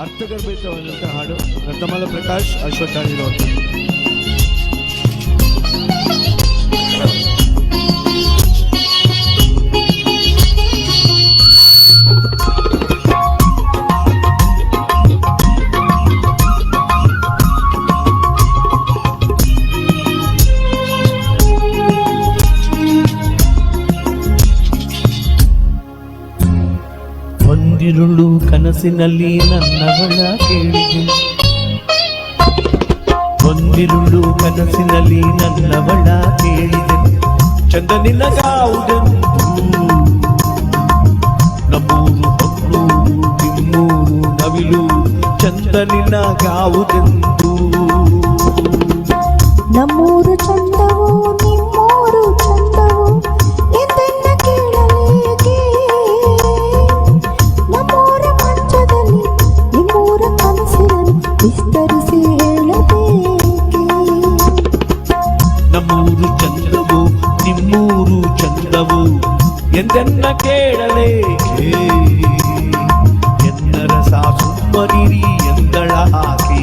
ಅರ್ಥಗರ್ಭಿತವಾದಂತಹ ಹಾಡು ರಥಮಲ ಪ್ರಕಾಶ್ ಅಶ್ವತ್ಥಾಣಿರೋದು ಒಂದಿರುಳು ಕನಸಿನಲ್ಲಿ ನನ್ನವಳ ಕೇಳಿದೆ ಒಂದಿರುಳು ಕನಸಿನಲ್ಲಿ ನನ್ನವಳ ಕೇಳಿದೆ ಚಂದ ನಿನಗಾವುದೆಂದು ನಮ್ಮೂರು ಹೊನ್ನೂರು ನಿಮ್ಮೂರು ನವಿಲು ಚಂದ ನಿನಗಾವುದೆಂದು ಎಂದೆನ್ನ ಕೇಳಲೇ ಎನ್ನರ ಸಾಸುಮ್ಮನಿರಿ ಎಂದಳ ಹಾಕಿ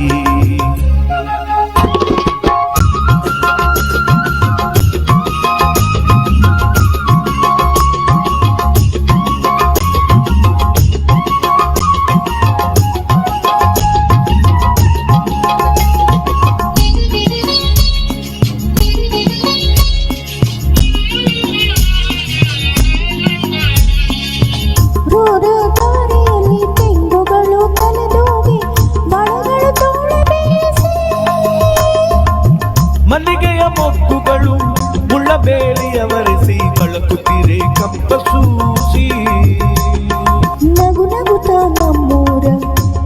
ಮುಳ್ಳಬೇಲಿಯವರಿಸಿ ಕಪ್ಪ ಸೂಸಿ. ನಗು ನಗುತ್ತ ನಮ್ಮೂರ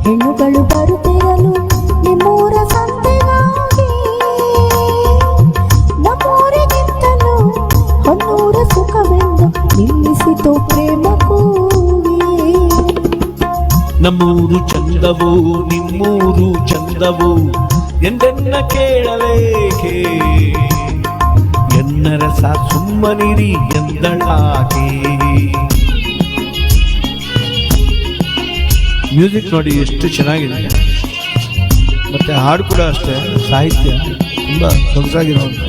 ಹೆಣ್ಣುಗಳು ಬರುತ್ತಿರಲು ನಿಮ್ಮೂರ ಸಂತೆಗಾಗಿ. ನಮ್ಮೂರಿಗಿಂತಲೂ ಹೊನ್ನೂರ ಸುಖವೆಂದು ನಿಲ್ಲಿಸಿತು ಪ್ರೇಮ ಕೂಗಿ. ನಮ್ಮೂರು ಚಂದವು ನಿಮ್ಮೂರು ಚಂದವು ಎಂದೆನ್ನ ಕೇಳಲೇಕೆ ಎನ್ನರ ಸಾ ಸುಮ್ಮನಿರಿ ಎಂದಳಾಕೆ ಮ್ಯೂಸಿಕ್ ನೋಡಿ ಎಷ್ಟು ಚೆನ್ನಾಗಿದೆ. ಮತ್ತೆ ಹಾಡು ಕೂಡ ಅಷ್ಟೇ, ಸಾಹಿತ್ಯ, ತುಂಬ ಸೊಗಸಾಗಿರುವಂಥ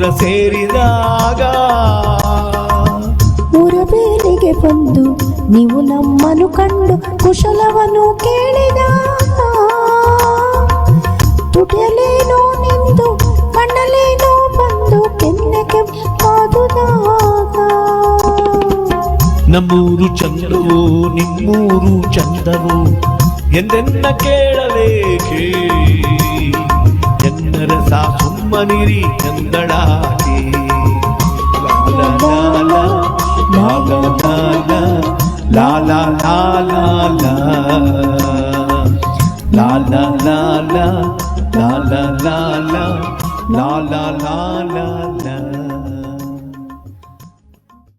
ನಿಮ್ಮೂರ ಸೇರಿದಾಗ ಊರಬೇಲಿಗೆ ಬಂದು ನೀವು ನಮ್ಮನ್ನು ಕಂಡು ಕುಶಲವನ್ನು ಕೇಳಿದ. ತುಟಿಯಲೇನೋ ನಿಂದು ಕಣ್ಣಲೇನೋ ಬಂದು ಕೆನ್ನೆಗೆ ಕಾದುದಾಗ ನಮ್ಮೂರು ಚಂದವು ನಿಮ್ಮೂರು ಚಂದವು ಎಂದೆನ್ನ ಕೇಳಲೇಕೆ ಎನ್ನರ మనిరి చందళాటి లాలా లాలా లాలా లాలా లాలా లాలా లాలా లాలా